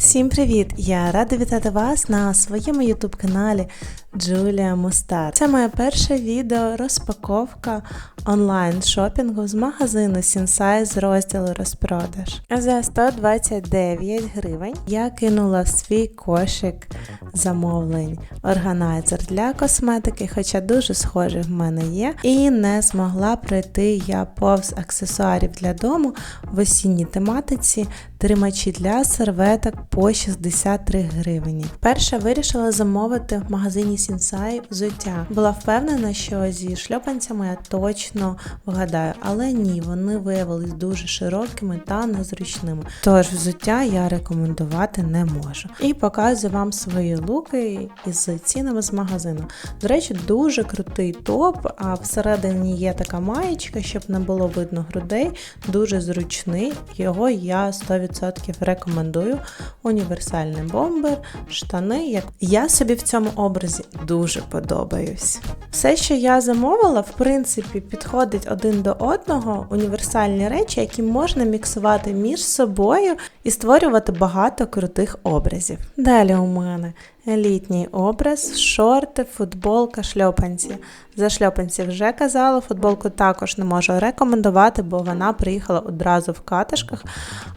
Всім привіт! Я рада вітати вас на своєму ютуб каналі Джулія Мустар. Це моє перше відео розпаковка онлайн шопінгу з магазину Сінсай з розділу розпродаж. За 129 гривень я кинула в свій кошик замовлень органайзер для косметики, хоча дуже схожий в мене є, і не змогла пройти я повз аксесуарів для дому в осінній тематиці тримачі для серветок по 63 гривні. Перше вирішила замовити в магазині Сінсай взуття. Була впевнена, що зі шльопанцями я точно вгадаю, але ні, вони виявились дуже широкими та незручними. Тож взуття я рекомендувати не можу. І показую вам свої луки із цінами з магазину. До речі, дуже крутий топ, а всередині є така маєчка, щоб не було видно грудей. Дуже зручний. Його я 100% рекомендую. Універсальний бомбер, штани. Як я собі в цьому образі дуже подобаюсь. Все, що я замовила, в принципі, підходить один до одного. Універсальні речі, які можна міксувати між собою і створювати багато крутих образів. Далі у мене літній образ, шорти, футболка, шльопанці. За шльопанці вже казала, футболку також не можу рекомендувати, бо вона приїхала одразу в катишках,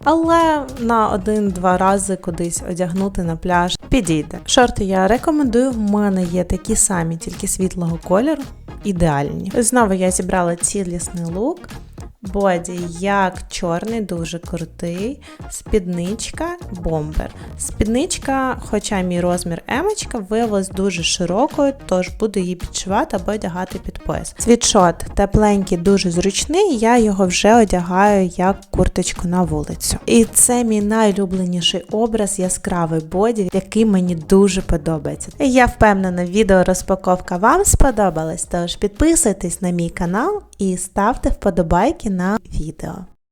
але на один-два рази кудись одягнути на пляж підійде. Шорти я рекомендую, в мене є такі самі, тільки світлого кольору, ідеальні. Знову я зібрала цілісний лук. Боді як чорний, дуже крутий. Спідничка бомбер. Спідничка, хоча мій розмір емочка, виявилась дуже широкою, тож буду її підшивати або одягати під пояс. Світшот тепленький, дуже зручний, я його вже одягаю як курточку на вулицю. І це мій найулюбленіший образ яскравий боді, який мені дуже подобається. Я впевнена, відео розпаковка вам сподобалась, тож підписуйтесь на мій канал і ставте вподобайки на відео.